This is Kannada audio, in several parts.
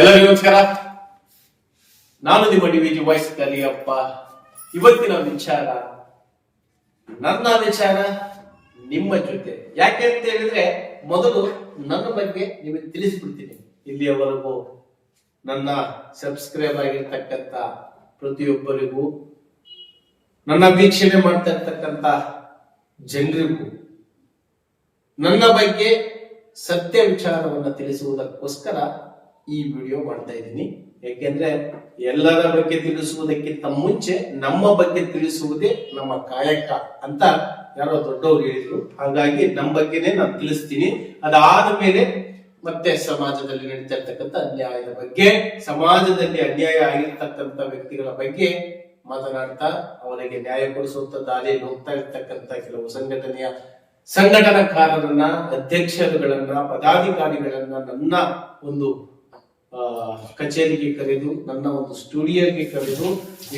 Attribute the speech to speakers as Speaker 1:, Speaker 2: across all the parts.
Speaker 1: ಎಲ್ಲರಿಗೂ ನಮಸ್ಕಾರ. ನಾನು ನಿಮ್ಮ ಡಿ ವಿಜಿ ವಾಯ್ಸ್ ಕಲಿಯಪ್ಪ ಇವತ್ತಿನ ವಿಚಾರ, ನನ್ನ ವಿಚಾರ, ನಿಮ್ಮ ಜೊತೆ. ಯಾಕೆ ಅಂತ ಹೇಳಿದ್ರೆ, ಮೊದಲು ನನ್ನ ಬಗ್ಗೆ ನಿಮಗೆ ತಿಳಿಸ್ಬಿಡ್ತೀನಿ. ಇಲ್ಲಿಯವರೆಗೂ ನನ್ನ ಸಬ್ಸ್ಕ್ರೈಬ್ ಆಗಿರ್ತಕ್ಕಂಥ ಪ್ರತಿಯೊಬ್ಬರಿಗೂ, ನನ್ನ ವೀಕ್ಷಣೆ ಮಾಡ್ತಾ ಇರ್ತಕ್ಕಂಥ ಜನರಿಗೂ, ನನ್ನ ಬಗ್ಗೆ ಸತ್ಯ ವಿಚಾರವನ್ನು ತಿಳಿಸುವುದಕ್ಕೋಸ್ಕರ ಈ ವಿಡಿಯೋ ಮಾಡ್ತಾ ಇದ್ದೀನಿ. ಯಾಕೆಂದ್ರೆ ಎಲ್ಲರ ಬಗ್ಗೆ ತಿಳಿಸುವುದಕ್ಕಿಂತ ಮುಂಚೆ ನಮ್ಮ ಬಗ್ಗೆ ತಿಳಿಸುವುದೇ ನಮ್ಮ ಕಾಯಕ ಅಂತ ಯಾರೋ ದೊಡ್ಡವ್ರು ಹೇಳಿದ್ರು. ಹಾಗಾಗಿ ನಮ್ಮ ಬಗ್ಗೆನೇ ನಾನು ತಿಳಿಸ್ತೀನಿ. ಅದಾದ ಮೇಲೆ ಮತ್ತೆ ಸಮಾಜದಲ್ಲಿ ನಡೀತಾ ಇರ್ತಕ್ಕಂಥ ಅನ್ಯಾಯದ ಬಗ್ಗೆ, ಸಮಾಜದಲ್ಲಿ ಅನ್ಯಾಯ ಆಗಿರ್ತಕ್ಕಂಥ ವ್ಯಕ್ತಿಗಳ ಬಗ್ಗೆ ಮಾತನಾಡ್ತಾ ಅವರಿಗೆ ನ್ಯಾಯ ಕೊಡಿಸುವಂತ ದಾರಿಯಲ್ಲಿ ಹೋಗ್ತಾ ಇರ್ತಕ್ಕಂಥ ಕೆಲವು ಸಂಘಟನೆಯ ಸಂಘಟನಾಕಾರರನ್ನ, ಅಧ್ಯಕ್ಷರುಗಳನ್ನ, ಪದಾಧಿಕಾರಿಗಳನ್ನ ನನ್ನ ಒಂದು ಕಚೇರಿಗೆ ಕರೆದು, ನನ್ನ ಒಂದು ಸ್ಟುಡಿಯೋಗೆ ಕರೆದು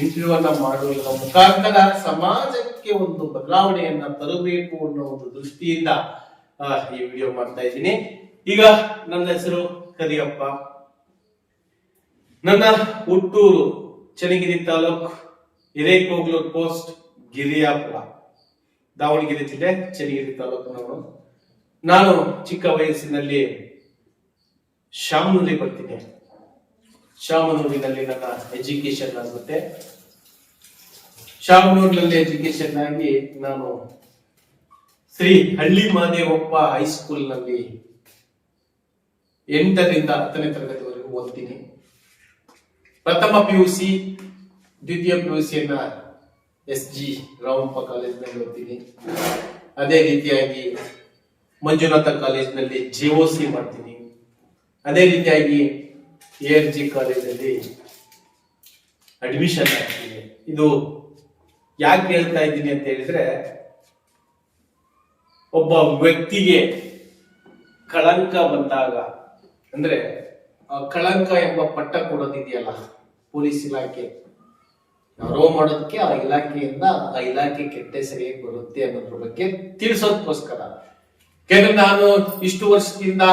Speaker 1: ಇಂಟರ್ವ್ಯೂ ಅನ್ನ ಮಾಡುವುದರ ಮುಖಾಂತರ ಸಮಾಜಕ್ಕೆ ಒಂದು ಬದಲಾವಣೆಯನ್ನ ತರಬೇಕು ಅನ್ನೋ ಒಂದು ದೃಷ್ಟಿಯಿಂದ ಈ ವಿಡಿಯೋ ಮಾಡ್ತಾ ಇದ್ದೀನಿ. ಈಗ ನನ್ನ ಹೆಸರು ಕರಿಯಪ್ಪ. ನನ್ನ ಹುಟ್ಟೂರು, ಚನ್ನಗಿರಿ ತಾಲೂಕ್, ಹಿರೇಕೋಗ್ಲೂರ್ ಪೋಸ್ಟ್, ಗಿರಿಯಾಪುರ, ದಾವಣಗೆರೆ ಜಿಲ್ಲೆ, ಚನ್ನಗಿರಿ ತಾಲೂಕಿನವರು. ನಾನು ಚಿಕ್ಕ ವಯಸ್ಸಿನಲ್ಲಿ ಶಾಮನೂರಿಗೆ ಬರ್ತೀನಿ ಶಾಮನೂರಿನಲ್ಲಿ ನನ್ನ ಎಜುಕೇಶನ್ ಆಗುತ್ತೆ. ಶಾಮನೂರಿನಲ್ಲಿ ಎಜುಕೇಶನ್ ಆಗಿ ನಾನು ಶ್ರೀ ಹಳ್ಳಿ ಮಹದೇವಪ್ಪ ಹೈಸ್ಕೂಲ್ನಲ್ಲಿ ಎಂಟರಿಂದ ಹತ್ತನೇ ತರಗತಿವರೆಗೂ ಓದ್ತೀನಿ. ಪ್ರಥಮ ಪಿ ಯು ಸಿ ದ್ವಿತೀಯ ಪಿ ಯು ಸಿಯನ್ನ ಎಸ್ ಜಿ ರಾಮಪ್ಪ ಕಾಲೇಜ್ನಲ್ಲಿ ಓದ್ತೀನಿ. ಅದೇ ರೀತಿಯಾಗಿ ಮಂಜುನಾಥ ಕಾಲೇಜ್ನಲ್ಲಿ ಜಿ ಓ ಸಿ ಮಾಡ್ತೀನಿ. ಅದೇ ರೀತಿಯಾಗಿ ಎ ಆರ್ ಜಿ ಕಾಲೇಜಲ್ಲಿ ಅಡ್ಮಿಷನ್ ಆಗ್ತಿದೆ. ಇದು ಯಾಕೆ ಹೇಳ್ತಾ ಇದ್ದೀನಿ ಅಂತ ಹೇಳಿದ್ರೆ, ಒಬ್ಬ ವ್ಯಕ್ತಿಗೆ ಕಳಂಕ ಬಂದಾಗ, ಅಂದ್ರೆ ಕಳಂಕ ಎಂಬ ಪಟ್ಟ ಕೊಡೋದಿದೆಯಲ್ಲ, ಪೊಲೀಸ್ ಇಲಾಖೆ. ಯಾರೋ ಮಾಡೋದಕ್ಕೆ ಆ ಇಲಾಖೆಯಿಂದ ಆ ಇಲಾಖೆ ಕೆಟ್ಟ ಸರಿಯಾಗಿ ಬರುತ್ತೆ ಅನ್ನೋದ್ರ ಬಗ್ಗೆ ತಿಳಿಸೋದಕ್ಕೋಸ್ಕರ ಯಾಕಂದ್ರೆ ನಾನು ಇಷ್ಟು ವರ್ಷದಿಂದ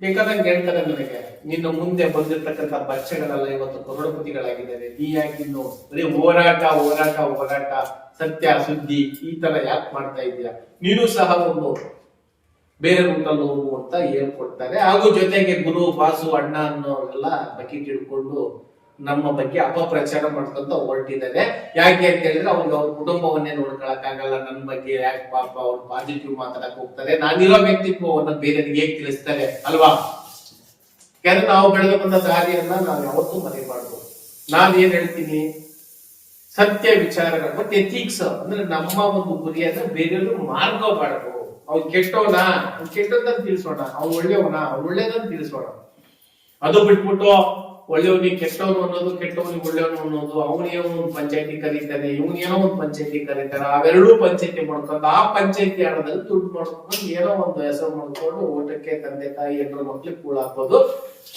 Speaker 1: ಬೇಕಾದಂಗೆ ಹೇಳ್ತಾರೆ ನನಗೆ, ನಿನ್ನ ಮುಂದೆ ಬಂದಿರ್ತಕ್ಕಂಥ ಭಕ್ಷ್ಯಗಳೆಲ್ಲ ಇವತ್ತು ಕರೋಡಪತಿಗಳಾಗಿದ್ದಾರೆ ನೀ ಯಾಕೆ ಇನ್ನು ಬರೀ ಹೋರಾಟ ಹೋರಾಟ ಹೋರಾಟ, ಸತ್ಯ, ಸುದ್ದಿ ಈ ತರ ಯಾಕೆ ಮಾಡ್ತಾ ಇದೀಯ ನೀನು ಸಹ ಒಂದು ಬೇರೆ ರೂಟಲ್ಲಿ ಹೋಗು ಅಂತ ಹೇಳ್ಕೊಡ್ತಾರೆ. ಹಾಗೂ ಜೊತೆಗೆ ಗುರು, ಬಾಸು, ಅಣ್ಣ ಅನ್ನೋರೆಲ್ಲ ಬಕೆಟ್ ಹಿಡ್ಕೊಂಡು ನಮ್ಮ ಬಗ್ಗೆ ಅಪಪ್ರಚಾರ ಮಾಡ್ಕೊಂತ ಹೊರಟಿದ್ದಾರೆ ಯಾಕೆ ಅಂತ ಹೇಳಿದ್ರೆ ಅವ್ರಿಗೆ ಅವ್ರ ಕುಟುಂಬವನ್ನೇ ನೋಡ್ಕೊಳಕ್ ಆಗಲ್ಲ ನನ್ನ ಬಗ್ಗೆ ಯಾಕೆ ಪಾಪ ಅವ್ರು ಪಾಸಿಟಿವ್ ಮಾತಾಡಕ್ ಹೋಗ್ತಾರೆ? ನಾನಿರೋ ವ್ಯಕ್ತಿತ್ವವನ್ನ ಬೇರೆಯವ್ರಿಗೆ ಹೇಗೆ ತಿಳಿಸ್ತಾರೆ ಅಲ್ವಾ? ಯಾಕಂದ್ರೆ ನಾವು ಬೆಳೆದು ಬಂದ ದಾರಿಯನ್ನ ನಾವು ಯಾವತ್ತೂ ಮರೆಯಬಾರ್ದು ನಾನ್ ಏನ್ ಹೇಳ್ತೀನಿ? ಸತ್ಯ ವಿಚಾರಗಳು ಬಟ್ ಎಥಿಕ್ಸ್ ಅಂದ್ರೆ ನಮ್ಮ ಒಂದು ಗುರಿ ಅಂದ್ರೆ ಮಾರ್ಗ ಮಾರ್ಕೋಬಾರ್ದು ಅವ್ನು ಕೆಟ್ಟವನ? ಅವ್ನು ಕೆಟ್ಟದ್ದನ್ನ ತಿಳಿಸೋಣ. ಅವ್ನು ಒಳ್ಳೆಯವನ? ಅವ್ನು ಒಳ್ಳೇದನ್ನ ತಿಳಿಸೋಣ. ಅದು ಬಿಟ್ಬಿಟ್ಟು ಒಳ್ಳೆಯವನಿಗೆ ಕೆಟ್ಟವನು ಅನ್ನೋದು, ಕೆಟ್ಟವನಿಗೆ ಒಳ್ಳೆಯವನು ಅನ್ನೋದು ಅವನೇನೋ ಒಂದು ಪಂಚಾಯತಿ ಕರೀತಾನೆ ಇವನೇನೋ ಒಂದು ಪಂಚಾಯತಿ ಕರೀತಾನೆ ಅವೆರಡೂ ಪಂಚಾಯತಿ ಮಾಡ್ಕೊಂಡು ಆ ಪಂಚಾಯತಿ ಹಣದಲ್ಲಿ ದುಡ್ಡು ಮಾಡ್ಕೊಂಡು ಏನೋ ಒಂದು ಹೆಸರು ಮಾಡ್ಕೊಂಡು ಓಟಕ್ಕೆ ತಂದೆ ತಾಯಿ ಎಲ್ಲರ ಮಕ್ಳಿಗೆ ಕೂಳ ಹಾಕೋದು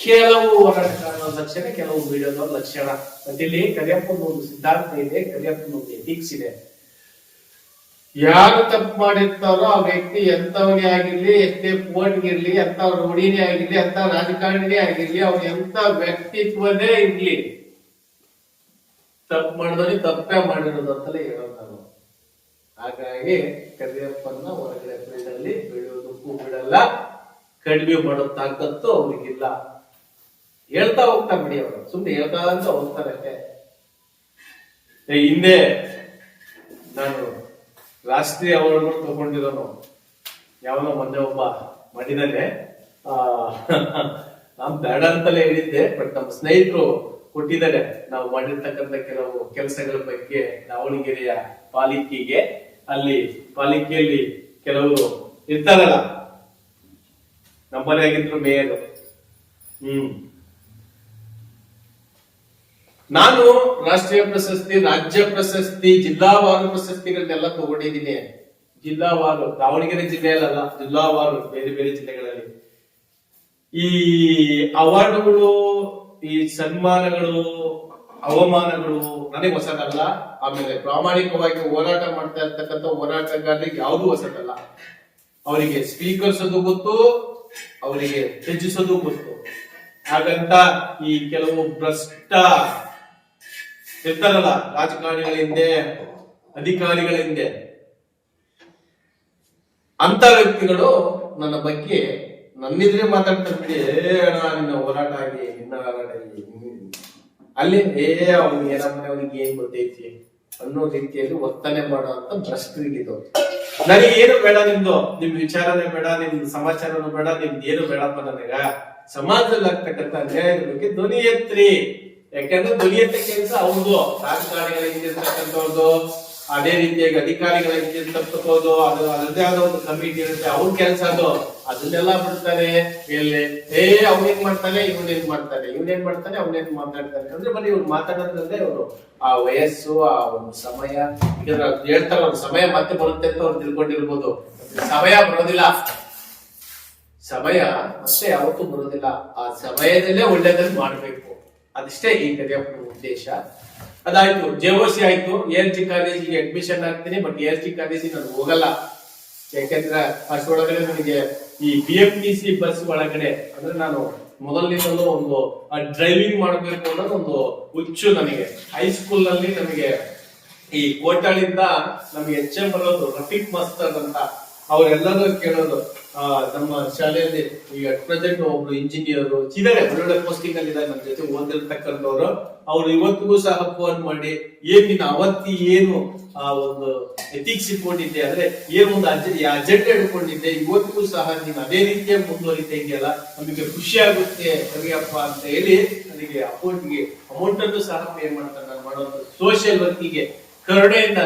Speaker 1: ಕೆಲವು ಹೋರಾಟಗಾರರ ಲಕ್ಷಣ, ಕೆಲವು ಮೀಡಿಯಾದವ್ರ ಲಕ್ಷಣ. ಅಂತ ಇಲ್ಲಿ ಕರಿಯಪ್ಪನ ಒಂದು ಸಿದ್ಧಾಂತ ಇದೆ ಕರಿಯಪ್ಪನ ಒಂದು ಎಥಿಕ್ಸ್ ಇದೆ. ಯಾರು ತಪ್ಪು ಮಾಡಿರ್ತಾರೋ ಆ ವ್ಯಕ್ತಿ ಎಂತವನೇ ಆಗಿರ್ಲಿ, ಎಷ್ಟೇ ಪೋಟ್ಗಿರ್ಲಿ ಎಂತ ರೂಢಿನೇ ಆಗಿರ್ಲಿ ಎಂತ ರಾಜಕಾರಣಿನೇ ಆಗಿರ್ಲಿ ಅವ್ನ ಎಂತ ವ್ಯಕ್ತಿತ್ವನೇ ಇರ್ಲಿ. ತಪ್ಪು ಮಾಡಿದ್ರೆ ತಪ್ಪೇ ಮಾಡಿರೋದು ಅಂತಲೇ ಹೇಳೋದು ಹಾಗಾಗಿ ಕರಿಯಪ್ಪನ್ನ ಹೊರಗಡೆ ಬೀಳಲ್ಲಿ ಬೀಳೋದಕ್ಕೂ ಬಿಡಲ್ಲ. ಕಡಿಮೆ ಮಾಡೋ ತಾಕತ್ತು ಅವ್ರಿಗಿಲ್ಲ. ಹೇಳ್ತಾ ಹೋಗ್ತಾ ಬಿಡಿ ಅವರು. ಸುಮ್ಮನೆ ಹೇಳ್ತಾ ಅಂತ ಹೋಗ್ತಾರಷ್ಟೇ ಹಿಂದೆ ನಾನು ರಾಷ್ಟ್ರೀಯ ಅವಾರ್ಡ್ಗಳು ತಗೊಂಡಿರೋನು ಯಾವನೋ ಮೊನ್ನೆ ಒಬ್ಬ ಮಡಿನಲ್ಲೇ ಆ, ನಾನ್ ಬೇಡ ಅಂತಲೇ ಹೇಳಿದ್ದೆ ಬಟ್ ನಮ್ಮ ಸ್ನೇಹಿತರು ಕೊಟ್ಟಿದ್ದಾರೆ. ನಾವು ಮಾಡಿರ್ತಕ್ಕಂಥ ಕೆಲವು ಕೆಲಸಗಳ ಬಗ್ಗೆ ದಾವಣಗೆರೆಯ ಪಾಲಿಕೆಗೆ. ಅಲ್ಲಿ ಪಾಲಿಕೆಯಲ್ಲಿ ಕೆಲವರು ಇರ್ತಾರಲ್ಲ. ನಮ್ಮನೆ ಆಗಿದ್ರು ಮೇಯರು. ಹ್ಮ್. ನಾನು ರಾಷ್ಟ್ರೀಯ ಪ್ರಶಸ್ತಿ, ರಾಜ್ಯ ಪ್ರಶಸ್ತಿ ಜಿಲ್ಲಾವಾರು ಪ್ರಶಸ್ತಿಗಳನ್ನೆಲ್ಲ ತಗೊಂಡಿದ್ದೀನಿ. ಜಿಲ್ಲಾವಾರು ದಾವಣಗೆರೆ ಜಿಲ್ಲೆಯಲ್ಲ ಜಿಲ್ಲಾವಾರು ಬೇರೆ ಬೇರೆ ಜಿಲ್ಲೆಗಳಲ್ಲಿ. ಈ ಅವಾರ್ಡ್ಗಳು, ಈ ಸನ್ಮಾನಗಳು, ಅವಮಾನಗಳು ನನಗೆ ಹೊಸದಲ್ಲ. ಆಮೇಲೆ ಪ್ರಾಮಾಣಿಕವಾಗಿ ಹೋರಾಟ ಮಾಡ್ತಾ ಇರ್ತಕ್ಕಂಥ ಹೋರಾಟಗಾರರಿಗೆ ಯಾವುದು ಹೊಸದಲ್ಲ. ಅವರಿಗೆ ಸ್ವೀಕರಿಸೋದು ಗೊತ್ತು, ಅವರಿಗೆ ತ್ಯಜಿಸೋದು ಗೊತ್ತು. ಹಾಗಂತ ಈ ಕೆಲವು ಭ್ರಷ್ಟ ಇರ್ತಾರಲ್ಲ ರಾಜಕಾರಣಿಗಳ ಹಿಂದೆ, ಅಧಿಕಾರಿಗಳ ಹಿಂದೆ. ಅಂತ ವ್ಯಕ್ತಿಗಳು ನನ್ನ ಬಗ್ಗೆ ನನ್ನಿದ್ರೆ ಅಣ್ಣ, ನಿನ್ನ ಹೋರಾಟ ಆಗಿ ನಿನ್ನ ಹೋರಾಟ ಆಗಿ ಅಲ್ಲಿ, ಏ, ಅವ್ನಿಗೆ ಏನಮ್ಮ ಅವನಿಗೆ ಏನ್ ಗೊತ್ತೈತಿ ಅನ್ನೋ ರೀತಿಯಲ್ಲಿ ಒತ್ತನೆ ಮಾಡುವಂತ ಭ್ರಷ್ಟರಿಗಿದು ನನಗೆ ಏನು ಬೇಡ ನಿಮ್ದು? ನಿಮ್ ವಿಚಾರನೆ ಬೇಡ, ನಿಮ್ ಸಮಾಚಾರನೂ ಬೇಡ, ನಿಮ್ದು ಏನು ಬೇಡಪ್ಪ ನನಗ? ಸಮಾಜದಲ್ಲಿ ಆಗ್ತಕ್ಕಂಥ ಅನ್ಯಾಯದ ಬಗ್ಗೆ ಧ್ವನಿ ಎತ್ರಿ. ಯಾಕಂದ್ರೆ ಎತ್ತ ಕೆಲಸ ಅವ್ರದ್ದು ರಾಜಕಾರಣಿಗಳ ಅದೇ ರೀತಿಯಾಗಿ ಅಧಿಕಾರಿಗಳ ಹಿಂದೆ ಅದು ಅದರದೇ ಆದ ಒಂದು ಕಮಿಟಿ ಇರುತ್ತೆ, ಅವ್ರ ಕೆಲಸ ಅದು. ಅದನ್ನೆಲ್ಲ ಬಿಡ್ತಾರೆ. ಎಲ್ಲಿ? ಏ ಅವ್ನೇನ್ ಮಾಡ್ತಾನೆ? ಇವ್ನೇನ್ ಮಾಡ್ತಾನೆ? ಇವ್ನೇನ್ ಮಾಡ್ತಾನೆ? ಅವ್ನೇನ್ ಮಾತಾಡ್ತಾನೆ? ಅಂದ್ರೆ ಬರೀ ಇವ್ರು ಮಾತಾಡೋದ್ರಲ್ಲೇ ಅವರು ಆ ವಯಸ್ಸು, ಆ ಒಂದು ಸಮಯ, ಈಗ ಹೇಳ್ತಾರ ಅವ್ರ ಸಮಯ ಮತ್ತೆ ಬರುತ್ತೆ ಅಂತ ಅವ್ರು ತಿಳ್ಕೊಂಡಿರ್ಬೋದು. ಸಮಯ ಬರೋದಿಲ್ಲ. ಸಮಯ ಮತ್ತೆ ಯಾವತ್ತೂ ಬರೋದಿಲ್ಲ. ಆ ಸಮಯದಲ್ಲೇ ಒಳ್ಳೇದನ್ನ ಮಾಡ್ಬೇಕು. ಅದಿಷ್ಟೇ ಈ ಕಲಿಯೋಕೆ ಉದ್ದೇಶ. ಅದಾಯ್ತು, ಜೆಒಸಿ ಆಯ್ತು. ಎಲ್ ಜಿ ಕಾಲೇಜಿಗೆ ಅಡ್ಮಿಷನ್ ಆಗ್ತೀನಿ ಬಟ್ ಎಲ್ ಟಿ ಕಾಲೇಜಿಗೆ ನಾನು ಹೋಗಲ್ಲ. ಯಾಕೆಂದ್ರೆ ಅಷ್ಟೊಳಗಡೆ ನನಗೆ ಈ B M T C bus ಒಳಗಡೆ, ಅಂದ್ರೆ ನಾನು ಮೊದಲನೇದಲ್ಲೂ ಒಂದು ಡ್ರೈವಿಂಗ್ ಮಾಡಬೇಕು ಅನ್ನೋದು ಒಂದು ಹುಚ್ಚು ನನಗೆ. ಹೈಸ್ಕೂಲ್ನಲ್ಲಿ ನಮಗೆ ಈ ಕೋಟಾಳಿಂದ ನಮ್ಗೆ ಎಚ್ ಎಂ ಬರೋದು ರಫೀಕ್ ಮಸ್ತರ್ ಅಂತ ಅವರೆಲ್ಲರೂ ಕೇಳೋದು. ನಮ್ಮ ಶಾಲೆಯಲ್ಲಿ ಈಗ ಪ್ರೆಸೆಂಟ್ ಒಬ್ರು ಇಂಜಿನಿಯರ್ ಇದಾರೆ, ಒಳ್ಳೊಳ್ಳೆ ಪೋಸ್ಟಿಂಗ್ ಅಲ್ಲಿ ಇದ್ದಾರೆ ನಮ್ಮ ಜೊತೆ ಓದಿರ್ತಕ್ಕಂಥವ್ರು ಅವ್ರು ಇವತ್ತಿಗೂ ಸಹ ಫೋನ್ ಮಾಡಿ, ಏನ್ ನೀನು ಅವತ್ತಿ ಏನು, ಆ, ಒಂದು ಎಥಿಕ್ಸ್ ಇಟ್ಕೊಂಡಿದ್ದೆ ಅಂದ್ರೆ ಏನ್ ಒಂದು ಅಜೆಂಡಾ ಇಟ್ಕೊಂಡಿದ್ದೆ ಇವತ್ತಿಗೂ ಸಹ ನೀನು ಅದೇ ರೀತಿಯ ಮುಂದುವರಿತಾ ಇದೆಯಲ್ಲ, ನಮಗೆ ಖುಷಿ ಆಗುತ್ತೆ ಸರಿಯಪ್ಪ ಅಂತ ಹೇಳಿ ನನಗೆ ಅಕೌಂಟ್ಗೆ ಅಮೌಂಟ್ ಅನ್ನು ಸಹ ಪೇ ಮಾಡ್ತಾರೆ, ನಾನು ಮಾಡೋದು ಸೋಷಿಯಲ್ ವರ್ಕಿಗೆ ಕರುಣೆಯಿಂದ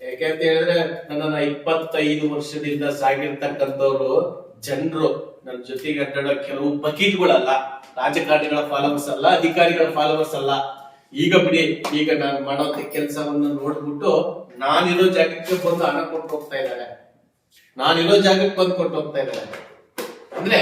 Speaker 1: ಅಲ್ಲ ಯಾಕೆಂತ ಹೇಳಿದ್ರೆ ನನ್ನನ್ನ ಇಪ್ಪತ್ತೈದು ವರ್ಷದಿಂದ ಸಾಗಿರ್ತಕ್ಕಂಥವ್ರು ಜನರು. ನನ್ನ ಜೊತೆಗೆ ಅಡ್ಡಾಡೋ ಕೆಲವು ಬಕೀಟ್ಗಳಲ್ಲ ರಾಜಕಾರಣಿಗಳ ಫಾಲೋವರ್ಸ್ ಅಲ್ಲ, ಅಧಿಕಾರಿಗಳ ಫಾಲೋವರ್ಸ್ ಅಲ್ಲ. ಈಗ ಬಿಡಿ, ಈಗ ನಾನು ಮಾಡೋ ಕೆಲಸವನ್ನ ನೋಡ್ಬಿಟ್ಟು ನಾನಿರೋ ಜಾಗಕ್ಕೆ ಬಂದು ಹಣ ಕೊಟ್ಟು ಹೋಗ್ತಾ ಇದ್ದಾರೆ. ನಾನಿರೋ ಜಾಗಕ್ಕೆ ಬಂದು ಕೊಟ್ಟು ಹೋಗ್ತಾ ಇದ್ದಾರೆ. ಅಂದ್ರೆ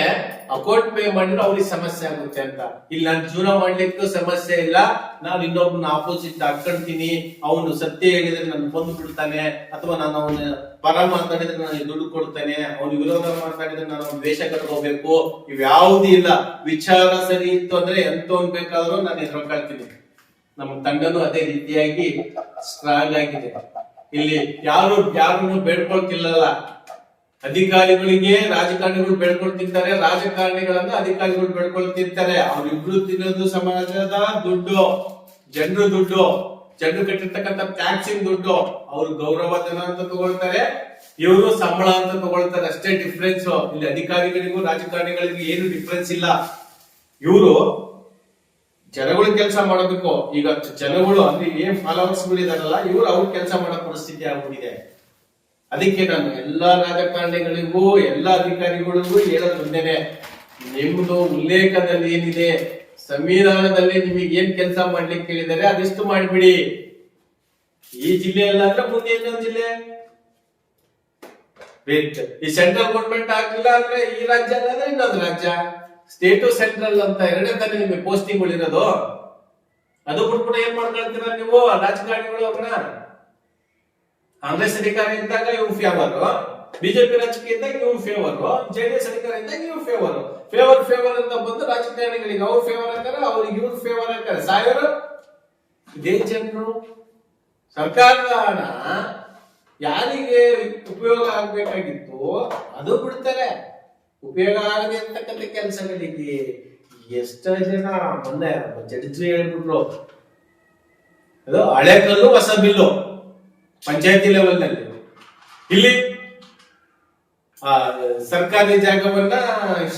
Speaker 1: ಅಕೌಂಟ್ ಪೇ ಮಾಡಿದ್ರೆ ಅವ್ರಿಗೆ ಸಮಸ್ಯೆ ಆಗುತ್ತೆ ಅಂತ. ಇಲ್ಲಿ ನನ್ ಜೀವನ ಮಾಡ್ಲಿಕ್ಕೂ ಸಮಸ್ಯೆ ಇಲ್ಲ. ನಾನು ಇನ್ನೊಬ್ಬನ ಆಪೋಸಿಟ್ ಹಾಕೊಂತೀನಿ ಅವನು ಸತ್ಯ ಹೇಳಿದ್ರೆ ನನ್ ಬಂದು ಬಿಡ್ತಾನೆ ಅಥವಾ ನಾನು ಅವನ ಪರ ಮಾತಾಡಿದ್ರೆ ನನಗೆ ದುಡ್ಡು ಕೊಡ್ತಾನೆ. ಅವನ ವಿರೋಧ ಮಾತಾಡಿದ್ರೆ ನಾನು ಅವ್ನ ವೇಷ ಕಟ್ಕೋಬೇಕು. ಇಲ್ಲ. ವಿಚಾರ ಸರಿ ಇತ್ತು ಅಂದ್ರೆ ಎಂತವನ್ ಬೇಕಾದ್ರೂ ನಾನು ಎದುರ್ಕೊಳ್ತೀನಿ ನಮ್ಮ ತಂಡನು ಅದೇ ರೀತಿಯಾಗಿ ಸ್ಟ್ರಾಂಗ್ ಆಗಿದೆ. ಇಲ್ಲಿ ಯಾರು ಯಾರನ್ನು ಬೇಡ್ಕೊಳ್ತಿಲ್ಲಲ್ಲ. ಅಧಿಕಾರಿಗಳಿಗೆ ರಾಜಕಾರಣಿಗಳು ಬೆಳ್ಕೊಳ್ತಿರ್ತಾರೆ ರಾಜಕಾರಣಿಗಳನ್ನ ಅಧಿಕಾರಿಗಳು ಬೆಳ್ಕೊಳ್ತಿರ್ತಾರೆ ಅವ್ರಿಬ್ರು ತಿನ್ನೋದು ಸಮಾಜದ ದುಡ್ಡು, ಜನರು ದುಡ್ಡು, ಜನರು ಕಟ್ಟಿರ್ತಕ್ಕಂಥ ಟ್ಯಾಕ್ಸಿಂಗ್ ದುಡ್ಡು, ಅವ್ರು ಗೌರವಧನ ಅಂತ ತಗೊಳ್ತಾರೆ, ಇವರು ಸಂಬಳ ಅಂತ ತಗೊಳ್ತಾರೆ. ಅಷ್ಟೇ ಡಿಫ್ರೆನ್ಸ್ ಇಲ್ಲಿ ಅಧಿಕಾರಿಗಳಿಗೂ ರಾಜಕಾರಣಿಗಳಿಗೂ ಏನು ಡಿಫ್ರೆನ್ಸ್ ಇಲ್ಲ. ಇವರು ಜನಗಳು ಕೆಲಸ ಮಾಡಬೇಕು. ಈಗ ಜನಗಳು ಅಲ್ಲಿ ಏನ್ ಫಾಲೋವರ್ಸ್ ಗಳಿದಾರಲ್ಲ ಇವರು ಅವ್ರ ಕೆಲಸ ಮಾಡೋ ಪರಿಸ್ಥಿತಿ ಆಗ್ಬಿಟ್ಟಿದೆ. ಅದಕ್ಕೆ ನಾನು ಎಲ್ಲಾ ರಾಜಕಾರಣಿಗಳಿಗೂ, ಎಲ್ಲಾ ಅಧಿಕಾರಿಗಳಿಗೂ ಹೇಳೋದು ಒಂದೇನೆ ನಿಮ್ದು ಉಲ್ಲೇಖದಲ್ಲಿ ಏನಿದೆ, ಸಂವಿಧಾನದಲ್ಲಿ ನಿಮಗೆ ಏನ್ ಕೆಲಸ ಮಾಡ್ಲಿಕ್ಕೆ ಹೇಳಿದ್ದಾರೆ ಅದಿಷ್ಟು ಮಾಡಿಬಿಡಿ. ಈ ಜಿಲ್ಲೆಯಲ್ಲಾದ್ರೆ ಮುಂದೆ ಇನ್ನೊಂದು ಜಿಲ್ಲೆ. ಈ ಸೆಂಟ್ರಲ್ ಗೌರ್ಮೆಂಟ್ ಆಗ್ಲಿಲ್ಲ ಅಂದ್ರೆ ಈ ರಾಜ್ಯ ಅಲ್ಲ ಅಂದ್ರೆ ಇನ್ನೊಂದು ರಾಜ್ಯ. ಸ್ಟೇಟು ಸೆಂಟ್ರಲ್ ಅಂತ ಎರಡೇ ತಾನೇ ನಿಮಗೆ ಪೋಸ್ಟಿಂಗ್ ಇರೋದು ಅದು ಬಿಟ್ಬಿಟ್ಟು ಏನ್ ಮಾಡ್ಕೊಳ್ತೀರ ನೀವು? ರಾಜಕಾರಣಿಗಳು ಅವ್ರನ್ನ. ಕಾಂಗ್ರೆಸ್ ಅಧಿಕಾರ ಇದ್ದಾಗ ಇವ್ ಫೇವರ್ ಬಿಜೆಪಿ ರಾಜಕೀಯ ಇದ್ದಾಗ ಇವ್ ಫೇವರ್ ಜೆಡಿಎಸ್ ಅಧಿಕಾರ ಇದ್ದಾಗ ಇವ್ ಫೇವರ್ ಫೇವರ್ ಫೇವರ್ ಅಂತ ಬಂದು ರಾಜಕಾರಣಿಗಳಿಗೆ ಅವ್ರು ಫೇವರ್ ಅಂತಾರೆ, ಅವ್ರಿಗೆ ಇವ್ರು ಫೇವರ್ ಅಂತಾರೆ. ಸಾವಿರ ಇದೇ ಜನರು. ಸರ್ಕಾರದ ಹಣ ಯಾರಿಗೆ ಉಪಯೋಗ ಆಗ್ಬೇಕಾಗಿತ್ತು, ಅದು ಬಿಡ್ತಾರೆ. ಉಪಯೋಗ ಆಗದೆ ಅಂತಕ್ಕಂಥ ಕೆಲಸಗಳಿಗೆ ಎಷ್ಟೋ ಜನ ಮೊನ್ನೆ ಜಡ್ಜಿ ಹೇಳ್ಬಿಟ್ರು. ಅದು ಹಳೆ ಕಲ್ಲು, ಹೊಸ ಬಿಲ್ಲು. ಪಂಚಾಯತಿ ಲೆವೆಲ್ನಲ್ಲಿ ಇಲ್ಲಿ, ಆ, ಸರ್ಕಾರಿ ಜಾಗವನ್ನ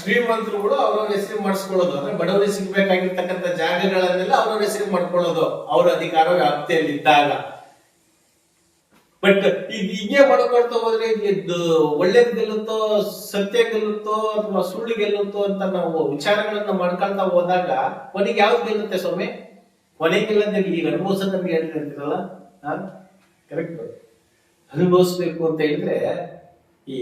Speaker 1: ಶ್ರೀಮಂತರುಗಳು ಅವ್ರವ್ರ ಹೆಸರು ಮಾಡಿಸ್ಕೊಳ್ಳೋದು. ಅಂದ್ರೆ ಬಡವರಿಗೆ ಸಿಗ್ಬೇಕಾಗಿರ್ತಕ್ಕಂಥ ಜಾಗಗಳನ್ನೆಲ್ಲ ಅವ್ರವ್ರ ಹೆಸರು ಮಾಡ್ಕೊಳ್ಳೋದು. ಅವ್ರ ಅಧಿಕಾರ ವ್ಯಾಪ್ತಿಯಲ್ಲಿ ಇದ್ದಾಗ ಬಟ್ ಈಗ ಹಿಂಗೆ ಮಾಡ್ಕೊಳ್ತಾ ಹೋದ್ರೆ ಒಳ್ಳೇದ್ ಗೆಲ್ಲುತ್ತೋ, ಸತ್ಯ ಗೆಲ್ಲುತ್ತೋ, ಅಥವಾ ಸುಳ್ಳು ಗೆಲ್ಲುತ್ತೋ ಅಂತ ನಾವು ವಿಚಾರಗಳನ್ನ ಮಾಡ್ಕೊಳ್ತಾ ಹೋದಾಗ ಕೊನೆಗೆ ಯಾವ್ದು ಗೆಲ್ಲುತ್ತೆ ಸ್ವಾಮಿ? ಕೊನೆಗೆ ಗೆಲ್ಲದೆ ಈಗ ಅನುಭವಿಸೋದು ನಮ್ಗೆ ಹೇಳ್ತಿರ್ತೀರಲ್ಲ ಕರೆಕ್ಟ್ ಅನುಭವಿಸ್ಬೇಕು ಅಂತ ಹೇಳಿದ್ರೆ, ಈ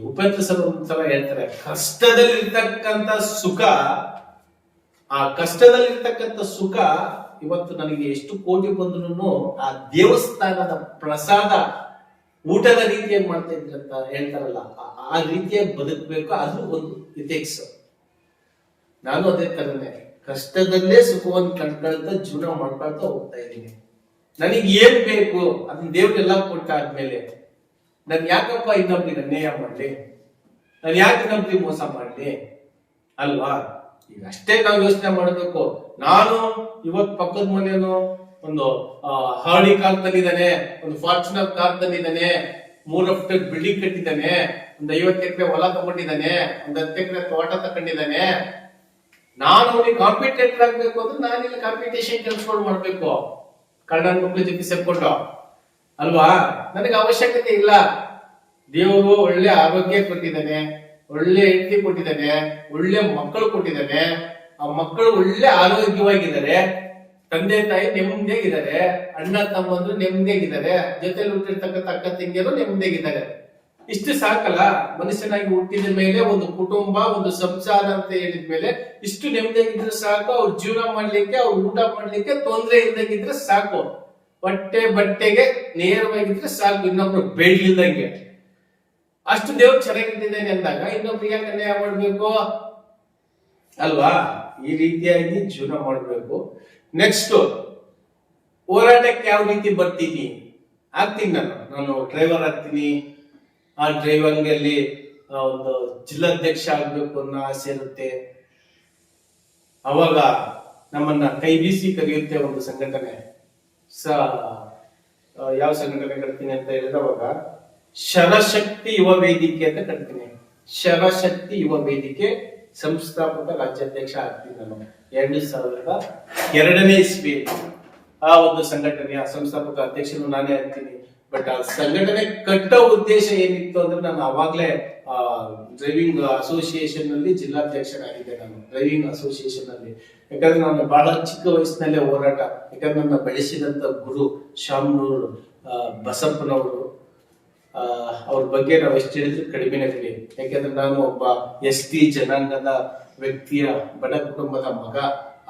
Speaker 1: ಉಪೇಂದ್ರ ಸರ್ ಒಂಥರ ಹೇಳ್ತಾರೆ ಕಷ್ಟದಲ್ಲಿ ಇರ್ತಕ್ಕಂಥ ಸುಖ, ಆ ಕಷ್ಟದಲ್ಲಿರ್ತಕ್ಕಂಥ ಸುಖ ಇವತ್ತು ನನಗೆ ಎಷ್ಟು ಕೋಟಿ ಬಂದ್ರು ಆ ದೇವಸ್ಥಾನದ ಪ್ರಸಾದ ಊಟದ ರೀತಿಯಾಗಿ ಮಾಡ್ತಾ ಇದ್ರೆ ಅಂತ ಹೇಳ್ತಾರಲ್ಲ, ಆ- ರೀತಿಯ ಬದುಕಬೇಕು ಅದು ಒಂದು ಇಥಿಕ್ಸ್ ನಾನು ಅದೇ ತರನೇ ಕಷ್ಟದಲ್ಲೇ ಸುಖವನ್ನು ಕಂಡ್ಕೊಳ್ತಾ ಜೀವನ ಮಾಡ್ಕೊಳ್ತಾ ಹೋಗ್ತಾ ಇದ್ದೀನಿ. ನನಗೆ ಏನ್ ಬೇಕು? ಅದನ್ನ ದೇವ್ರೆಲ್ಲ ಕೊಟ್ಟ ಆದ್ಮೇಲೆ ನನ್ ಯಾಕಪ್ಪ ಇನ್ನೊಬ್ರಿಗೆ ಅನ್ಯಾಯ ಮಾಡ್ಲಿ? ನಾನು ಯಾಕೆ ಇನ್ನೊಬ್ರಿಗೆ ಮೋಸ ಮಾಡ್ಲಿ? ಅಲ್ವಾ? ಈಗ ಅಷ್ಟೇ ನಾವು ಯೋಚನೆ ಮಾಡಬೇಕು. ನಾನು ಇವತ್ ಪಕ್ಕದ ಮನೆಯವನು ಒಂದು ಹಾಳಿ ಕಾರ್ ತಂದಿದ್ದಾನೆ ಒಂದು ಫಾರ್ಚುನರ್ ಕಾರ್ ತಂದಿದ್ದಾನೆ ಮೂರ್ ಹಫ್ಟ್ ಬಿಲ್ಡಿಂಗ್ ಕಟ್ಟಿದ್ದಾನೆ, ಒಂದ್ ಐವತ್ತು ಎಕರೆ ಹೊಲ ತಗೊಂಡಿದ್ದಾನೆ, ಒಂದ್ ಹತ್ತು ಎಕರೆ ತೋಟ ತಗೊಂಡಿದ್ದಾನೆ. ನಾನು ಅವನಿಗೆ ಕಾಂಪಿಟೇಟರ್ ಆಗ್ಬೇಕು ಅಂದ್ರೆ ನಾನು ಇಲ್ಲಿ ಕಾಂಪಿಟೇಷನ್ ಕೆಲಸಗಳು ಮಾಡ್ಬೇಕು. ಕನ್ನಡ ಮಕ್ಕಳ ಜೊತೆ ಸೇರ್ಕೊಂಡು. ಅಲ್ವಾ? ನನಗೆ ಅವಶ್ಯಕತೆ ಇಲ್ಲ. ದೇವರು ಒಳ್ಳೆ ಆರೋಗ್ಯ ಕೊಟ್ಟಿದ್ದಾನೆ, ಒಳ್ಳೆ ಹೆಂಡತಿ ಕೊಟ್ಟಿದ್ದಾನೆ, ಒಳ್ಳೆ ಮಕ್ಕಳು ಕೊಟ್ಟಿದ್ದಾನೆ. ಆ ಮಕ್ಕಳು ಒಳ್ಳೆ ಆರೋಗ್ಯವಾಗಿದ್ದಾರೆ. ತಂದೆ, ತಾಯಿ ನೆಮ್ಮದಿಯಾಗಿದ್ದಾರೆ. ಅಣ್ಣ ತಮ್ಮಂದ್ರು ನೆಮ್ಮದಿಯಾಗಿದ್ದಾರೆ. ಜೊತೆಲಿ ಹುಟ್ಟಿರ್ತಕ್ಕಂಥ ಅಕ್ಕ, ತಂಗಿಯರು ನೆಮ್ಮದಿಯಾಗಿದ್ದಾರೆ. ಇಷ್ಟು ಸಾಕಲ್ಲ, ಮನುಷ್ಯನಾಗಿ ಹುಟ್ಟಿದ ಮೇಲೆ, ಒಂದು ಕುಟುಂಬ, ಒಂದು ಸಂಸಾರ ಅಂತ ಹೇಳಿದ ಮೇಲೆ ಇಷ್ಟು ನೆಮ್ಮದಿಯಾಗಿದ್ರೆ ಸಾಕು, ಅವ್ರ ಜೀವನ ಮಾಡ್ಲಿಕ್ಕೆ, ಅವ್ರ ಊಟ ಮಾಡ್ಲಿಕ್ಕೆ ತೊಂದರೆ ಇಲ್ದಂಗಿದ್ರೆ ಸಾಕು. ಬಟ್ಟೆ ಬಟ್ಟೆಗೆ ನೇರವಾಗಿದ್ರೆ ಸಾಕು, ಇನ್ನೊಬ್ರು ಬೆಳ್ಳಿಲ್ದಂಗೆ ಅಷ್ಟು ದೇವ್ರು ಚೆನ್ನಾಗಿದ್ದೇನೆ ಅಂದಾಗ ಇನ್ನೊಬ್ರು ಯಾಕೆ ಅನ್ಯಾಯ ಮಾಡ್ಬೇಕು? ಅಲ್ವಾ? ಈ ರೀತಿಯಾಗಿ ಜೀವನ ಮಾಡ್ಬೇಕು. ನೆಕ್ಸ್ಟ್ ಹೋರಾಟಕ್ಕೆ ಯಾವ ರೀತಿ ಬರ್ತೀನಿ? ಆಗ್ತೀನಿ ನಾನು. ನಾನು ಡ್ರೈವರ್ ಆಗ್ತೀನಿ. ಆ ಡ್ರೈವರ್ಗೆ ಒಂದು ಜಿಲ್ಲಾಧ್ಯಕ್ಷ ಆಗ್ಬೇಕು ಅನ್ನೋ ಆಸೆ ಇರುತ್ತೆ. ಅವಾಗ ನಮ್ಮನ್ನ ಕೈ ಬೀಸಿ ಕರೆಯುತ್ತೆ ಒಂದು ಸಂಘಟನೆ. ಸ ಯಾವ ಸಂಘಟನೆ ಕಟ್ತೀನಿ ಅಂತ ಹೇಳಿದ್ರೆ ಅವಾಗ, ಶರಶಕ್ತಿ ಯುವ ವೇದಿಕೆ ಅಂತ ಕಟ್ತೀನಿ. ಶರಶಕ್ತಿ ಯುವ ವೇದಿಕೆ ಸಂಸ್ಥಾಪಕ ರಾಜ್ಯಾಧ್ಯಕ್ಷ ಆಗ್ತೀನಿ ನಾನು. ಎರಡು ಸಾವಿರದ ಎರಡನೇ ಇಸ್ವಿ ಆ ಒಂದು ಸಂಘಟನೆಯ ಸಂಸ್ಥಾಪಕ ಅಧ್ಯಕ್ಷನು ನಾನೇ ಆಗ್ತೀನಿ. ಬಟ್ ಆ ಸಂಘಟನೆ ಕಟ್ಟೋ ಉದ್ದೇಶ ಏನಿತ್ತು ಅಂದ್ರೆ ನಾನು ಅವಾಗ್ಲೇ ಡ್ರೈವಿಂಗ್ ಅಸೋಸಿಯೇಷನ್ನಲ್ಲಿ ಜಿಲ್ಲಾಧ್ಯಕ್ಷನಾಗಿದ್ದೆ ನಾನು ಡ್ರೈವಿಂಗ್ ಅಸೋಸಿಯೇಷನ್ನಲ್ಲಿ ಯಾಕಂದ್ರೆ ನಾನು ಬಹಳ ಚಿಕ್ಕ ವಯಸ್ಸಿನಲ್ಲೇ ಹೋರಾಟ, ಯಾಕಂದ್ರೆ ನನ್ನ ಬೆಳೆಸಿದಂತ ಗುರು ಶಾಮನೂರು ಬಸಪ್ಪನವರು. ಅವ್ರ ಬಗ್ಗೆ ನಾವು ಎಷ್ಟು ಹೇಳಿದ್ರು ಕಡಿಮೆನೇ ಬಿಡಿ ಯಾಕಂದ್ರೆ ನಾನು ಒಬ್ಬ ಎಸ್ ಟಿ ಜನಾಂಗದ ವ್ಯಕ್ತಿಯ, ಬಡ ಕುಟುಂಬದ ಮಗ.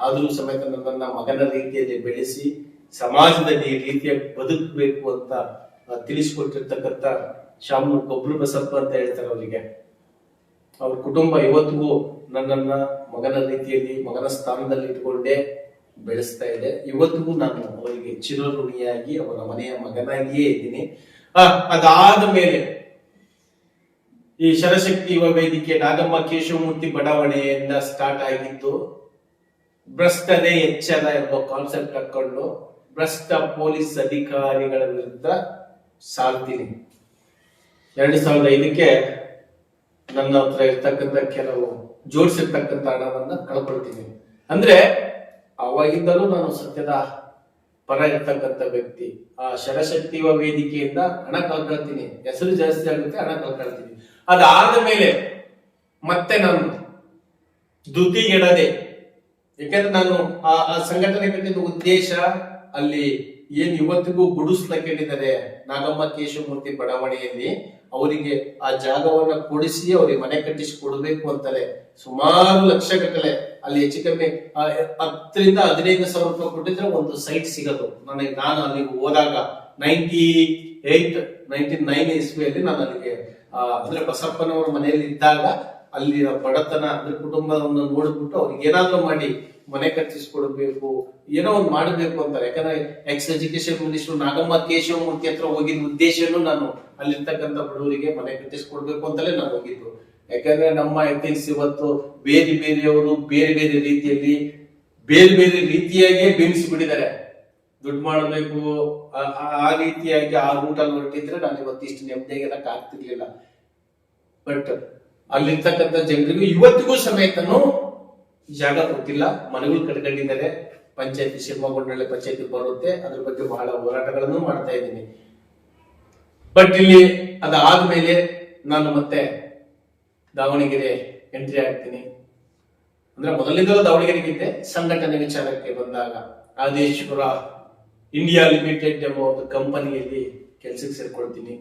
Speaker 1: ಆದರೂ ಸಮೇತ ನನ್ನ ಮಗನ ರೀತಿಯಲ್ಲಿ ಬೆಳೆಸಿ ಸಮಾಜದಲ್ಲಿ ಈ ರೀತಿಯಾಗಿ ಬದುಕಬೇಕು ಅಂತ ತಿಳಿಸ್ಕೊಟ್ಟಿರ್ತಕ್ಕಂಥ ಶಾಮನು ಕೊಬ್ರು ಬಸಪ್ಪ ಅಂತ ಹೇಳ್ತಾರೆ ಅವರಿಗೆ. ಅವ್ರ ಕುಟುಂಬ ಇವತ್ತಿಗೂ ನನ್ನನ್ನ ಮಗನ ರೀತಿಯಲ್ಲಿ, ಮಗನ ಸ್ಥಾನದಲ್ಲಿ ಇಟ್ಕೊಂಡೇ ಬೆಳೆಸ್ತಾ ಇದೆ. ಇವತ್ತಿಗೂ ನಾನು ಅವರಿಗೆ ಚಿರಋಣಿಯಾಗಿ ಅವರ ಮನೆಯ ಮಗನಾಗಿಯೇ ಇದ್ದೀನಿ. ಅದಾದ ಮೇಲೆ ಈ ಶರಶಕ್ತಿ ಯುವ ವೇದಿಕೆ ನಾಗಮ್ಮ ಕೇಶವಮೂರ್ತಿ ಬಡಾವಣೆಯಿಂದ ಸ್ಟಾರ್ಟ್ ಆಗಿದ್ದು ಭ್ರಷ್ಟನೇ ಎಚ್ಚರ ಎಂಬ ಕಾನ್ಸೆಪ್ಟ್ ಹಾಕೊಂಡು ಭ್ರಷ್ಟ ಪೊಲೀಸ್ ಅಧಿಕಾರಿಗಳ ವಿರುದ್ಧ ಸಾಲ್ತೀನಿ. ಎರಡು ಸಾವಿರದ ಐದಕ್ಕೆ ನನ್ನ ಹತ್ರ ಇರ್ತಕ್ಕಂಥ ಕೆಲವು ಜೋಡಿಸಿರ್ತಕ್ಕಂಥ ಹಣವನ್ನ ಕಳ್ಕೊಳ್ತೀನಿ. ಅಂದ್ರೆ ಅವಾಗಿಂದಲೂ ನಾನು ಸತ್ಯದ ಪರ ಇರ್ತಕ್ಕಂಥ ವ್ಯಕ್ತಿ. ಆ ಶರಶಕ್ತಿ ವೇದಿಕೆಯಿಂದ ಹಣ ಕಳ್ಕೊಳ್ತೀನಿ. ಹೆಸರು ಜಾಸ್ತಿ ಆಗುತ್ತೆ, ಹಣ ಕಳ್ಕೊಳ್ತೀನಿ. ಅದಾದ ಮೇಲೆ ಮತ್ತೆ ನಾನು ದುತಿಗೆಡದೆ ಯಾಕಂದ್ರೆ ನಾನು ಆ ಆ ಸಂಘಟನೆ ಕಟ್ಟಿದ ಉದ್ದೇಶ ಅಲ್ಲಿ ಏನ್ ಇವತ್ತಿಗೂ ಗುಡಿಸ್ಲಕ್ಕಿದ್ದಾರೆ ನಾಗಮ್ಮ ಕೇಶವಮೂರ್ತಿ ಬಡಾವಣೆಯಲ್ಲಿ ಅವರಿಗೆ ಆ ಜಾಗವನ್ನ ಕೊಡಿಸಿ ಅವರಿಗೆ ಮನೆ ಕಟ್ಟಿಸಿ ಕೊಡಬೇಕು ಅಂತಾರೆ ಸುಮಾರು ಲಕ್ಷ ಗಟ್ಟಲೆ ಅಲ್ಲಿ ಹೆಚ್ಚು ಕಮ್ಮಿ ಹತ್ತರಿಂದ ಹದಿನೈದು ಸಾವಿರ ರೂಪಾಯಿ ಕೊಟ್ಟಿದ್ರೆ ಒಂದು ಸೈಟ್ ಸಿಗೋದು. ನನಗೆ ನಾನು ಅಲ್ಲಿಗೆ ಹೋದಾಗ ನೈಂಟಿ ಏಟ್ ನೈಂಟಿ ನೈನ್ ಇಸ್ವಿಯಲ್ಲಿ ನಾನು ಅಲ್ಲಿಗೆ ಅಂದ್ರೆ ಬಸಪ್ಪನವರ ಮನೆಯಲ್ಲಿ ಇದ್ದಾಗ ಅಲ್ಲಿನ ಬಡತನ ಅಂದ್ರೆ ಕುಟುಂಬವನ್ನು ನೋಡ್ಬಿಟ್ಟು ಅವ್ರಿಗೆ ಏನಾದ್ರೂ ಮಾಡಿ ಮನೆ ಕಟ್ಟಿಸ್ಕೊಡ್ಬೇಕು, ಏನೋ ಒಂದು ಮಾಡಬೇಕು ಅಂತಾರೆ. ಯಾಕಂದ್ರೆ ex education minister Nagamma Keshavamurthy ಹತ್ರ ಹೋಗಿದ್ ಉದ್ದೇಶನು ನಾನು ಅಲ್ಲಿರ್ತಕ್ಕಂಥ ಬಡವರಿಗೆ ಮನೆ ಕಟ್ಟಿಸ್ಕೊಡ್ಬೇಕು ಅಂತಲೇ ನಾನು ಹೋಗಿದ್ದು. ಯಾಕಂದ್ರೆ ನಮ್ಮ ಎಥಿಕ್ಸ್ ಇವತ್ತು ಬೇರೆ ಬೇರೆಯವರು ಬೇರೆ ಬೇರೆ ರೀತಿಯಲ್ಲಿ, ಬೇರೆ ಬೇರೆ ರೀತಿಯಾಗಿ ಬಿಂಬಿಸಿಬಿಟ್ಟಿದ್ದಾರೆ. ದುಡ್ಡು ಮಾಡಬೇಕು, ಆ- ರೀತಿಯಾಗಿ ಆ ರೂಟಲ್ಲಿ ಹೊರಟಿದ್ರೆ ನಾನು ಇವತ್ತು ಇಷ್ಟು ನೆಮ್ಮದಿಯಾಗಿರಕ್ ಆಗ್ತಿರ್ಲಿಲ್ಲ ಬಟ್ ಅಲ್ಲಿರ್ತಕ್ಕಂಥ ಜನರಿಗೂ ಇವತ್ತಿಗೂ ಸಮೇತನು ಜಾಗ ಕೊಟ್ಟಿಲ್ಲ ಮನೆಗಳು ಕಟ್ಕೊಂಡಿದ್ದಾರೆ ಪಂಚಾಯತಿ ಶಿವಮೊಗ್ಗನಹಳ್ಳಿ ಪಂಚಾಯತಿ ಬರುತ್ತೆ, ಅದ್ರ ಬಗ್ಗೆ ಬಹಳ ಹೋರಾಟಗಳನ್ನು ಮಾಡ್ತಾ ಇದ್ದೀನಿ. ಬಟ್ ಇಲ್ಲಿ ಅದಾದ್ಮೇಲೆ ನಾನು ಮತ್ತೆ ದಾವಣಗೆರೆ ಎಂಟ್ರಿ ಆಗ್ತೀನಿ. ಅಂದ್ರೆ ಮೊದಲಿಂದಲೂ ದಾವಣಗೆರೆಗಿದ್ದೆ, ಸಂಘಟನೆ ವಿಚಾರಕ್ಕೆ ಬಂದಾಗ. ರಾಜೇಶ್ವರ ಇಂಡಿಯಾ ಲಿಮಿಟೆಡ್ ಎಂಬ ಒಂದು ಕಂಪನಿಯಲ್ಲಿ ಕೆಲಸಕ್ಕೆ ಸೇರ್ಕೊಳ್ತೀನಿ.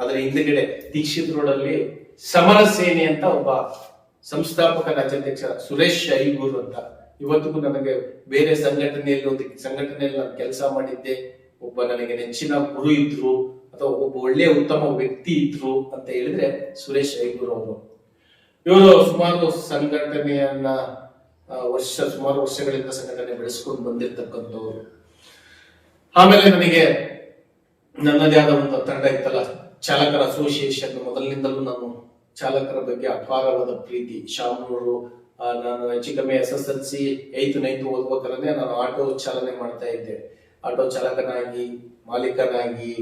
Speaker 1: ಅದರ ಹಿಂದೆಗಡೆ ದೀಕ್ಷಿತ್ ರೋಡ್ ಸಮರ ಸೇನೆ ಅಂತ ಒಬ್ಬ ಸಂಸ್ಥಾಪಕ ರಾಜ್ಯಾಧ್ಯಕ್ಷ ಸುರೇಶ್ ಐಗೂರು ಅಂತ. ಇವತ್ತಿಗೂ ನನಗೆ ಬೇರೆ ಸಂಘಟನೆಯಲ್ಲಿ ಒಂದು ಸಂಘಟನೆಯಲ್ಲಿ ನಾನು ಕೆಲಸ ಮಾಡಿದ್ದೆ. ಒಬ್ಬ ನನಗೆ ನೆಚ್ಚಿನ ಗುರು ಇದ್ರು, ಅಥವಾ ಒಬ್ಬ ಒಳ್ಳೆಯ ಉತ್ತಮ ವ್ಯಕ್ತಿ ಇದ್ರು ಅಂತ ಹೇಳಿದ್ರೆ ಸುರೇಶ್ ಐಗೂರು ಅವರು. ಇವರು ಸುಮಾರು ಸಂಘಟನೆಯನ್ನ ವರ್ಷ, ಸುಮಾರು ವರ್ಷಗಳಿಂದ ಸಂಘಟನೆ ಬೆಳೆಸ್ಕೊಂಡು ಬಂದಿರ್ತಕ್ಕಂಥವ್ರು. ಆಮೇಲೆ ನನಗೆ ನನ್ನದೇ ಆದ ಒಂದು ತಂಡ ಇತ್ತಲ್ಲ, ಚಾಲಕರ ಅಸೋಸಿಯೇಷನ್ ಮೊದಲಿನಿಂದಲೂ ನಾನು ಚಾಲಕರ ಬಗ್ಗೆ ಅಪಾರವಾದ ಪ್ರೀತಿ. ಶಾಮನೂರು ನಾನು ಹೆಚ್ಚು ಕಮ್ಮಿ S S L C eighth ninth ಓದ್ಬೇಕಾದ್ರೆ ನಾನು ಆಟೋ ಚಾಲನೆ ಮಾಡ್ತಾ ಇದ್ದೆ. ಆಟೋ ಚಾಲಕನಾಗಿ, ಮಾಲೀಕನಾಗಿ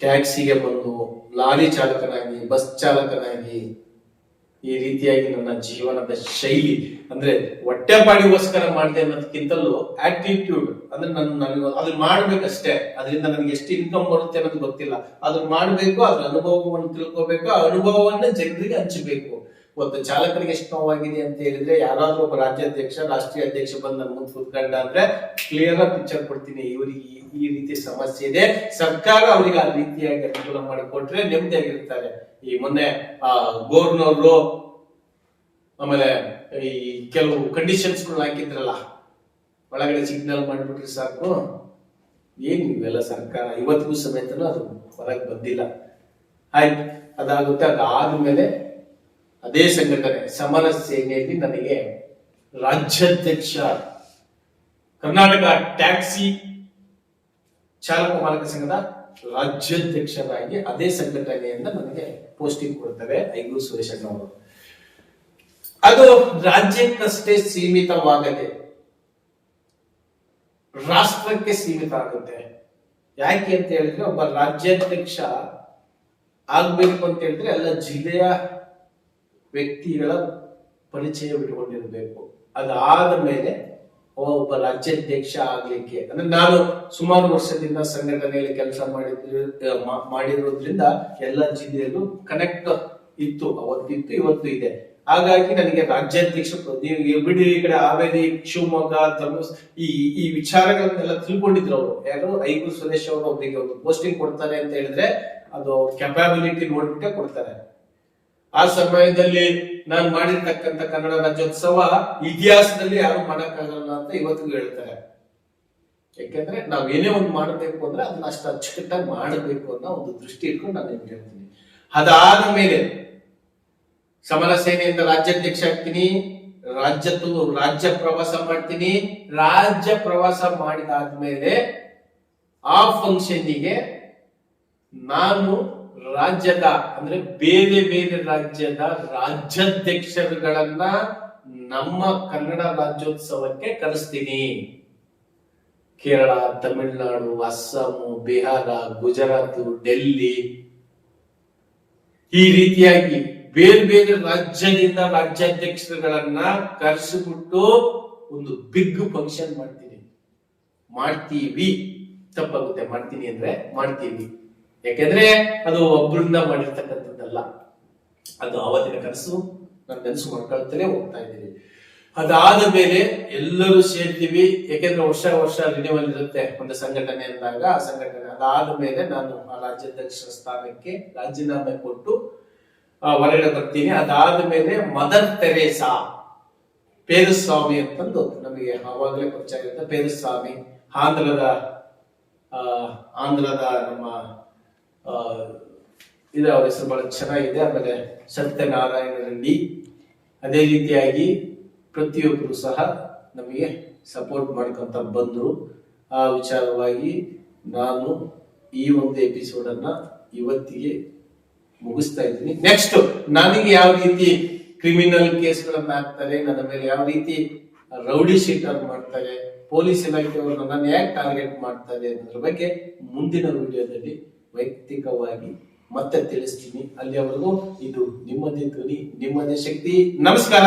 Speaker 1: ಟ್ಯಾಕ್ಸಿಗೆ ಬಂದು, ಲಾರಿ ಚಾಲಕನಾಗಿ ಬಸ್ ಚಾಲಕನಾಗಿ ಈ ರೀತಿಯಾಗಿ ನನ್ನ ಜೀವನದ ಶೈಲಿ, ಅಂದ್ರೆ ಹೊಟ್ಟೆಪಾಡಿಗೋಸ್ಕರ ಮಾಡಿದೆ ಅನ್ನೋದಕ್ಕಿಂತಲೂ ಆಟಿಟ್ಯೂಡ್ ಅಂದ್ರೆ ನನ್ನ ನನಗೆ ಅದನ್ನ ಮಾಡ್ಬೇಕಷ್ಟೇ. ಅದರಿಂದ ನನಗೆ ಎಷ್ಟು ಇನ್ಕಮ್ ಬರುತ್ತೆ ಅನ್ನೋದು ಗೊತ್ತಿಲ್ಲ. ಅದನ್ನ ಮಾಡ್ಬೇಕು, ಅದ್ರ ಅನುಭವವನ್ನು ತಿಳ್ಕೋಬೇಕು, ಆ ಅನುಭವವನ್ನ ಜನರಿಗೆ ಹಂಚಬೇಕು. ಒಂದು ಚಾಲಕರಿಗೆ ಎಷ್ಟು ನೋವಾಗಿದೆ ಅಂತ ಹೇಳಿದ್ರೆ ಯಾರಾದ್ರೂ ಒಬ್ಬ ರಾಜ್ಯಾಧ್ಯಕ್ಷ ರಾಷ್ಟ್ರೀಯ ಅಧ್ಯಕ್ಷ ಬಂದು ಮುಂದೆ ಕೂತ್ಕೊಂಡ ಅಂದ್ರೆ ಕ್ಲಿಯರ್ ಆಗಿ ಪಿಕ್ಚರ್ ಕೊಡ್ತೀನಿ. ಇವರಿಗೆ ಈ- ಈ ರೀತಿ ಸಮಸ್ಯೆ ಇದೆ. ಸರ್ಕಾರ ಅವರಿಗೆ ಆ ರೀತಿಯಾಗಿ ಅನುಕೂಲ ಮಾಡಿಕೊಟ್ರೆ ನೆಮ್ಮದಿಯಾಗಿರ್ತಾರೆ. ಈ ಮೊನ್ನೆ, ಆ, ಗೋರ್ನವ್ರು ಆಮೇಲೆ ಈ ಕೆಲವು ಕಂಡೀಷನ್ಸ್ ಹಾಕಿದ್ರಲ್ಲ. ಒಳಗಡೆ ಸಿಗ್ನಲ್ ಮಾಡಿಬಿಟ್ರೆ ಸಾಕು. ಏನ್ ಇವೆಲ್ಲ ಸರ್ಕಾರ? ಇವತ್ತಿಗೂ ಸಮೇತನೂ ಅದು ಹೊರಗೆ ಬಂದಿಲ್ಲ. ಆಯ್ತು, ಅದಾಗುತ್ತೆ. ಅದಾದ್ಮೇಲೆ ಅದೇ ಸಂಘಟನೆ ಸಮರ ಸೇನೆಯಲ್ಲಿ ನನಗೆ ರಾಜ್ಯಾಧ್ಯಕ್ಷ, ಕರ್ನಾಟಕ ಟ್ಯಾಕ್ಸಿ ಚಾಲಕ ಮಾಲಕ ಸಂಘದ ರಾಜ್ಯಾಧ್ಯಕ್ಷರಾಗಿ ಅದೇ ಸಂಘಟನೆಯಿಂದ ನನಗೆ ಪೋಸ್ಟಿಂಗ್ ಕೊಡ್ತಾರೆ ಐಗೂರು ಸುರೇಶಣ್ಣ ಅವರು ಅದು ರಾಜ್ಯಕ್ಕಷ್ಟೇ ಸೀಮಿತವಾಗದೆ ರಾಷ್ಟ್ರಕ್ಕೆ ಸೀಮಿತ ಆಗುತ್ತೆ ಯಾಕೆ ಅಂತ ಹೇಳಿದ್ರೆ ಒಬ್ಬ ರಾಜ್ಯಾಧ್ಯಕ್ಷ ಆಗ್ಬೇಕು ಅಂತ ಹೇಳಿದ್ರೆ ಎಲ್ಲ ಜಿಲ್ಲೆಯ ವ್ಯಕ್ತಿಗಳ ಪರಿಚಯ ಬಿಟ್ಕೊಂಡಿರ್ಬೇಕು ಅದಾದ ಮೇಲೆ ಒಬ್ಬ ರಾಜ್ಯಾಧ್ಯಕ್ಷ ಆಗ್ಲಿಕ್ಕೆ, ಅಂದ್ರೆ ನಾನು ಸುಮಾರು ವರ್ಷದಿಂದ ಸಂಘಟನೆಯಲ್ಲಿ ಕೆಲಸ ಮಾಡಿದ್ರು ಮಾ- ಮಾಡಿರೋದ್ರಿಂದ ಎಲ್ಲ ಜಿಲ್ಲೆಯಲ್ಲೂ ಕನೆಕ್ಟ್ ಇತ್ತು, ಅವತ್ತಿತ್ತು, ಇವತ್ತು ಇದೆ. ಹಾಗಾಗಿ ನನಗೆ ರಾಜ್ಯಾಧ್ಯಕ್ಷ ಬಿಡಿ ಈ ಕಡೆ ಹಾವೇರಿ, ಶಿವಮೊಗ್ಗ ಧರ್ಮಸ್ ಈ ಈ ವಿಚಾರಗಳನ್ನೆಲ್ಲ ತಿಳ್ಕೊಂಡಿದ್ರು ಅವರು. ಯಾರು ಐಗೂರು ಸುರೇಶ್ ಅವರು ಒಬ್ಬರಿಗೆ ಒಂದು ಪೋಸ್ಟಿಂಗ್ ಕೊಡ್ತಾರೆ ಅಂತ ಹೇಳಿದ್ರೆ ಅದು ಕೆಪಾಬಿಲಿಟಿ ನೋಡ್ಬಿಟ್ಟೆ ಕೊಡ್ತಾರೆ. ಆ ಸಮಯದಲ್ಲಿ ನಾನು ಮಾಡಿರ್ತಕ್ಕಂಥ ಕನ್ನಡ ರಾಜ್ಯೋತ್ಸವ ಇತಿಹಾಸದಲ್ಲಿ ಯಾರು ಮಾಡಕ್ಕಾಗಲ್ಲ ಅಂತ ಇವತ್ತಿಗೂ ಹೇಳ್ತಾರೆ. ಯಾಕೆಂದ್ರೆ ನಾವ್ ಏನೇ ಒಂದು ಮಾಡಬೇಕು ಅಂದ್ರೆ ಅದನ್ನ ಅಷ್ಟು ಅಚ್ಚುಕಟ್ಟಾಗಿ ಮಾಡಬೇಕು ಅನ್ನೋ ಒಂದು ದೃಷ್ಟಿ ಇಟ್ಕೊಂಡು ನಾನು ನಿಮ್ಗೆ ಹೇಳ್ತೀನಿ. ಅದಾದ ಮೇಲೆ ಸಮರ ಸೇನೆಯಿಂದ ರಾಜ್ಯಾಧ್ಯಕ್ಷ ಆಗ್ತೀನಿ ರಾಜ್ಯ ರಾಜ್ಯ ಪ್ರವಾಸ ಮಾಡ್ತೀನಿ, ರಾಜ್ಯ ಪ್ರವಾಸ ಮಾಡಿದಾದ್ಮೇಲೆ ಆ ಫಂಕ್ಷನ್ನಿಗೆ ನಾನು ರಾಜ್ಯದ, ಅಂದ್ರೆ ಬೇರೆ ಬೇರೆ ರಾಜ್ಯದ ರಾಜ್ಯಾಧ್ಯಕ್ಷರುಗಳನ್ನ ನಮ್ಮ ಕನ್ನಡ ರಾಜ್ಯೋತ್ಸವಕ್ಕೆ ಕರೆಸ್ತೀನಿ. ಕೇರಳ, ತಮಿಳುನಾಡು, ಅಸ್ಸಾಂ, ಬಿಹಾರ, ಗುಜರಾತ್, ಡೆಲ್ಲಿ. ಈ ರೀತಿಯಾಗಿ ಬೇರೆ ಬೇರೆ ರಾಜ್ಯದಿಂದ ರಾಜ್ಯಾಧ್ಯಕ್ಷರುಗಳನ್ನ ಕರೆಸಿಬಿಟ್ಟು ಒಂದು ಬಿಗ್ ಫಂಕ್ಷನ್ ಮಾಡ್ತೀನಿ. ಮಾಡ್ತೀವಿ. ತಪ್ಪಾಗುತ್ತೆ. ಮಾಡ್ತೀನಿ ಅಂದ್ರೆ ಮಾಡ್ತೀವಿ. ಯಾಕೆಂದ್ರೆ ಅದು ಒಬ್ಬರಿಂದ ಮಾಡಿರ್ತಕ್ಕಂಥದ್ದಲ್ಲ. ಅದು ಆವತ್ತಿನ ಕನಸು. ನನ್ನ ಕನಸು ಮಾಡ್ಕೊಳ್ತಾನೆ, ಹೋಗ್ತಾ ಇದ್ದೀನಿ. ಅದಾದ ಮೇಲೆ ಎಲ್ಲರೂ ಸೇರ್ತೀವಿ. ಯಾಕೆಂದ್ರೆ ವರ್ಷ ವರ್ಷ ರಿನ್ಯೂವಲ್ ಇರುತ್ತೆ ಒಂದು ಸಂಘಟನೆ ಅಂದಾಗ. ಆ ಸಂಘಟನೆ ಅದಾದ ಮೇಲೆ ನಾನು ಆ ರಾಜ್ಯಾಧ್ಯಕ್ಷ ಸ್ಥಾನಕ್ಕೆ ರಾಜೀನಾಮೆ ಕೊಟ್ಟು ಹೊರಗಡೆ ಬರ್ತೀನಿ. ಅದಾದ ಮೇಲೆ ಮದರ್ ತೆರೇಸಾ, ಪೇರುಸ್ವಾಮಿ ಅಂತಂದು ನಮಗೆ ಆವಾಗಲೇ ಪರಿಚಯ ಇರುತ್ತೆ. ಪೇರುಸ್ವಾಮಿ, ಆಂಧ್ರದ ಆಂಧ್ರದ ನಮ್ಮ ಇದೆ ಅವ್ರ ಹೆಸರು? ಬಹಳ ಚೆನ್ನಾಗಿದೆ. ಆಮೇಲೆ ಸತ್ಯನಾರಾಯಣ ರೆಡ್ಡಿ ಅದೇ ರೀತಿಯಾಗಿ ಪ್ರತಿಯೊಬ್ಬರು ಸಹ ನಮಗೆ ಸಪೋರ್ಟ್ ಮಾಡ್ಕೊಂತ ಬಂದರು. ಆ ವಿಚಾರವಾಗಿ ನಾನು ಈ ಒಂದು ಎಪಿಸೋಡ್ ಅನ್ನ ಇವತ್ತಿಗೆ ಮುಗಿಸ್ತಾ ಇದ್ದೀನಿ. ನೆಕ್ಸ್ಟ್ ನನಗೆ ಯಾವ ರೀತಿ ಕ್ರಿಮಿನಲ್ ಕೇಸ್ಗಳನ್ನ ಹಾಕ್ತಾರೆ, ನನ್ನ ಮೇಲೆ ಯಾವ ರೀತಿ ರೌಡಿ ಶೀಟರ್ ಮಾಡ್ತಾರೆ, ಪೊಲೀಸ್ ಇಲಾಖೆಯವರು ನನ್ನನ್ನು ಯಾಕೆ ಟಾರ್ಗೆಟ್ ಮಾಡ್ತಾರೆ ಅನ್ನೋದ್ರ ಬಗ್ಗೆ ಮುಂದಿನ ವಿಡಿಯೋದಲ್ಲಿ ವೈಯಕ್ತಿಕವಾಗಿ ಮತ್ತೆ ತಿಳಿಸ್ತೀನಿ. ಅಲ್ಲಿಯವರೆಗೂ ಇದು ನಿಮ್ಮದೇ ಧ್ವನಿ ನಿಮ್ಮದೇ ಶಕ್ತಿ. ನಮಸ್ಕಾರ.